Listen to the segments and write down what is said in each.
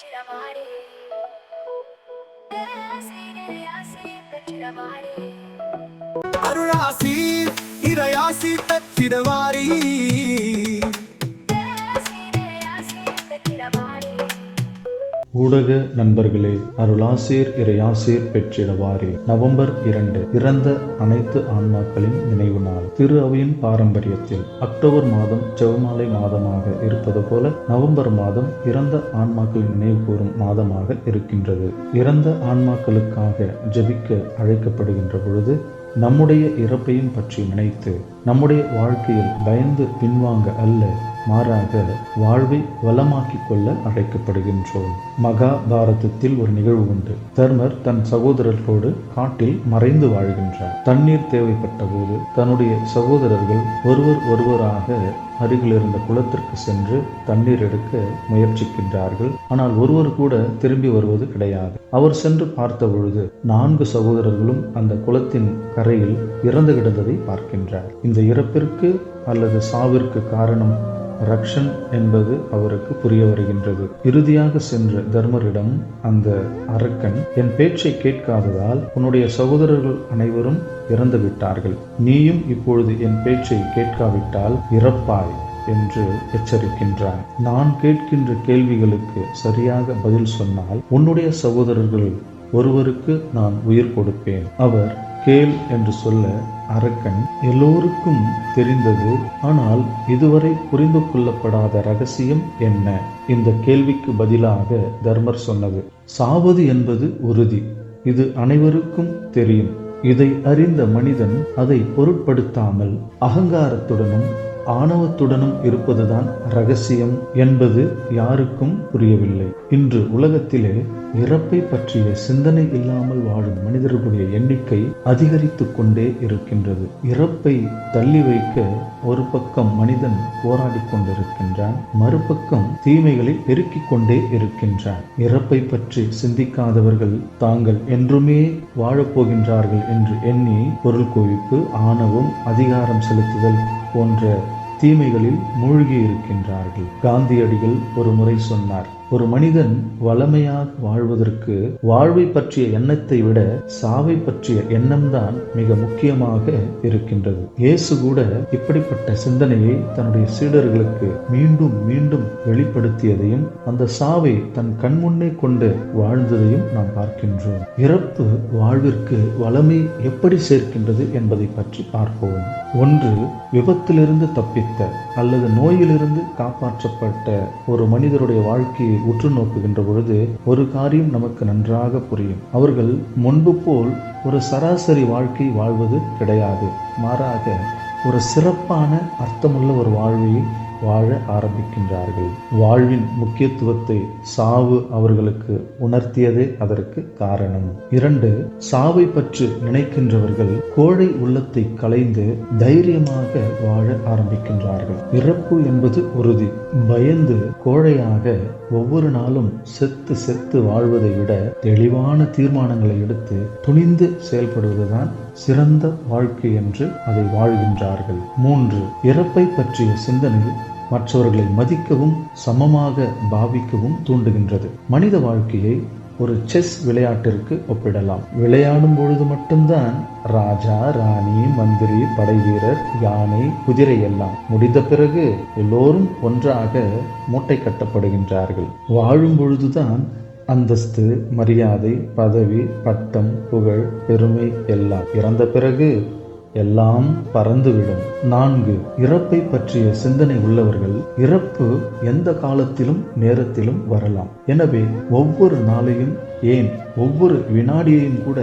பெற்றிடமாறே அருளாசி இறையாசி பெற்றிடவாரி. ஊடக நண்பர்களே அருளாசீர் இறையாசீர் பெற்றிடவாரே நவம்பர் இரண்டு இறந்த அனைத்து ஆன்மாக்களின் நினைவு நாள். திரு அவையின் பாரம்பரியத்தில் அக்டோபர் மாதம் செவமாலை மாதமாக இருப்பது போல நவம்பர் மாதம் இறந்த ஆன்மாக்களின் நினைவு கூறும் மாதமாக இருக்கின்றது. இறந்த ஆன்மாக்களுக்காக ஜெபிக்க அழைக்கப்படுகின்ற பொழுது நம்முடைய இறப்பையும் பற்றி நினைத்து நம்முடைய வாழ்க்கையில் பயந்து பின்வாங்க அல்ல மாறாக வாழ்வை வளமாக்கிக் கொள்ள அழைக்கப்படுகின்றோம். மகாபாரதத்தில் ஒரு நிகழ்வு உண்டு. தர்மர் தன் சகோதரர்களோடு காட்டில் மறைந்து வாழ்கின்றார். தண்ணீர் தேவைப்பட்ட போது தன்னுடைய சகோதரர்கள் ஒருவர் ஒருவராக அருகில் இருந்த குளத்திற்கு சென்று தண்ணீர் எடுக்க முயற்சிக்கின்றார்கள். ஆனால் ஒருவர் கூட திரும்பி வருவது கிடையாது. அவர் சென்று பார்த்த பொழுது நான்கு சகோதரர்களும் அந்த குளத்தின் கரையில் இறந்து கிடந்ததை பார்க்கின்றார். இந்த இறப்பிற்கு அல்லது சாவிற்கு காரணம் ரக்ஷன் என்பது அவருக்கு புரிய வருகின்றது. இறுதியாக சென்ற தர்மரிடம் அந்த அரக்கன் என் பேச்சை கேட்காததால் உன்னுடைய சகோதரர்கள் அனைவரும் இறந்து விட்டார்கள். நீயும் இப்பொழுது என் பேச்சை கேட்காவிட்டால் இறப்பாய் என்று எச்சரிக்கின்றான். நான் கேட்கின்ற கேள்விகளுக்கு சரியாக பதில் சொன்னால் உன்னுடைய சகோதரர்கள் ஒருவருக்கு நான் உயிர் கொடுப்பேன். அவர் கேள் என்று சொல்ல அரக்கன் எல்லோருக்கும் தெரிந்தது ஆனால் இதுவரை புரிந்து கொள்ளப்படாத ரகசியம் என்ன? இந்த கேள்விக்கு பதிலாக தர்மர் சொன்னது சாவது என்பது உறுதி இது அனைவருக்கும் தெரியும். இதை அறிந்த மனிதன் அதை பொருட்படுத்தாமல் அகங்காரத்துடனும் ஆணவத்துடனும் இருப்பதுதான் ரகசியம் என்பது யாருக்கும் புரியவில்லை. இன்று உலகத்திலே இறப்பை பற்றிய சிந்தனை இல்லாமல் வாழும் மனிதர்களுடைய எண்ணிக்கை அதிகரித்து கொண்டே இருக்கின்றது. இறப்பை தள்ளி வைக்க ஒரு பக்கம் மனிதன் போராடி கொண்டிருக்கின்றான் மறுபக்கம் தீமைகளை பெருக்கிக் கொண்டே இருக்கின்றான். இறப்பை பற்றி சிந்திக்காதவர்கள் தாங்கள் என்றுமே வாழப்போகின்றார்கள் என்று எண்ணி பொருள் குவிப்பு ஆணவம் அதிகாரம் செலுத்துதல் போன்ற தீமைகளில் மூழ்கி இருக்கின்றார்கள். காந்தியடிகள் ஒரு முறை சொன்னார் ஒரு மனிதன் வளமையாக வாழ்வதற்கு வாழ்வை பற்றிய எண்ணத்தை விட சாவை பற்றிய எண்ணம்தான் மிக முக்கியமாக இருக்கின்றது. இயேசு கூட இப்படிப்பட்ட சிந்தனையை தன்னுடைய சீடர்களுக்கு மீண்டும் மீண்டும் வெளிப்படுத்தியதையும் அந்த சாவை தன் கண்முன்னே கொண்டு வாழ்ந்ததையும் நாம் பார்க்கின்றோம். இறப்பு வாழ்விற்கு வளமை எப்படி சேர்க்கின்றது என்பதை பற்றி பார்ப்போம். ஒன்று விபத்திலிருந்து தப்பித்த அல்லது நோயிலிருந்து காப்பாற்றப்பட்ட ஒரு மனிதருடைய வாழ்க்கையை உற்று நோக்குகின்ற பொழுது ஒரு காரியம் நமக்கு நன்றாக புரியும். அவர்கள் முன்பு போல் ஒரு சராசரி வாழ்க்கை வாழ்வது கிடையாது. மாறாக ஒரு சிறப்பான அர்த்தமுள்ள ஒரு வாழ்வையை வாழ ஆரம்பிக்கின்றார்கள். வாழ்வின் முக்கியத்துவத்தை சாவு அவர்களுக்கு உணர்த்தியதே அதற்கு காரணம். இரண்டு சாவை பற்றி நினைக்கின்றவர்கள் கோழை உள்ளத்தை களைந்து தைரியமாக வாழ ஆரம்பிக்கின்றார்கள். இறப்பு என்பது உறுதி. பயந்து கோழையாக ஒவ்வொரு நாளும் செத்து செத்து வாழ்வதை விட தெளிவான தீர்மானங்களை எடுத்து துணிந்து செயல்படுவதுதான் சிறந்த வாழ்க்கை என்று அதை வாழ்கின்றார்கள். மூன்று இறப்பை பற்றிய சிந்தனை மற்றவர்களை மதிக்கவும் சமமாக பாவிக்கவும் தூண்டுகின்றது. மனித வாழ்க்கையை ஒரு செஸ் விளையாட்டிற்கு ஒப்பிடலாம். விளையாடும் பொழுது மட்டும்தான் ராஜா ராணி மந்திரி படைவீரர் யானை குதிரை எல்லாம் முடிந்த பிறகு எல்லோரும் ஒன்றாக மூட்டை கட்டப்படுகின்றார்கள். வாழும் பொழுதுதான் அந்தஸ்து மரியாதை பதவி பட்டம் புகழ் பெருமை எல்லாம் இறந்த பிறகு எல்லாம் பறந்துவிடும். நான்கு இறப்பை பற்றிய சிந்தனை உள்ளவர்கள் இறப்பு எந்த காலத்திலும் நேரத்திலும் வரலாம். எனவே ஒவ்வொரு நாளையும் ஏன் ஒவ்வொரு வினாடியையும் கூட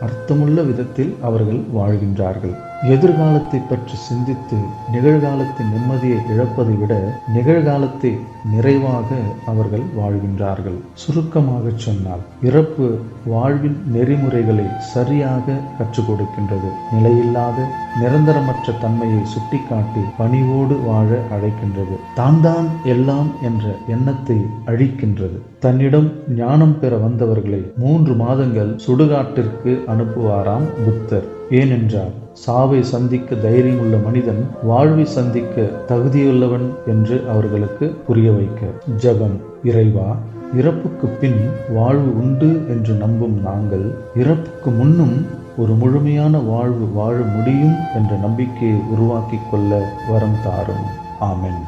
அர்த்தமுள்ள விதத்தில் அவர்கள் வாழ்கின்றார்கள். எதிர்காலத்தை பற்றி சிந்தித்து நிகழ்காலத்தின் நிம்மதியை இழப்பதை விட நிகழ்காலத்தை நிறைவாக அவர்கள் வாழ்கின்றார்கள். சுருக்கமாக சொன்னால் இறப்பு வாழ்வின் நெறிமுறைகளை சரியாக கற்றுக் கொடுக்கின்றது. நிலையில்லாத நிரந்தரமற்ற தன்மையை சுட்டிக்காட்டி பணிவோடு வாழ அழைக்கின்றது. தான் தான் எல்லாம் என்ற எண்ணத்தை அழிக்கின்றது. தன்னிடம் ஞானம் பெற வந்தவர்களை மூன்று மாதங்கள் சுடுகாட்டிற்கு அனுப்புவாராம் புத்தர். ஏனென்றால் சாவை சந்திக்க தைரியம் உள்ள மனிதன் வாழ்வை சந்திக்க தகுதியுள்ளவன் என்று அவர்களுக்கு புரிய வைக்க. ஜெபம் இறைவா இறப்புக்கு பின் வாழ்வு உண்டு என்று நம்பும் நாங்கள் இறப்புக்கு முன்னும் ஒரு முழுமையான வாழ்வு வாழ முடியும் என்ற நம்பிக்கையை உருவாக்கிக் கொள்ள வரம் தாரும். ஆமென்.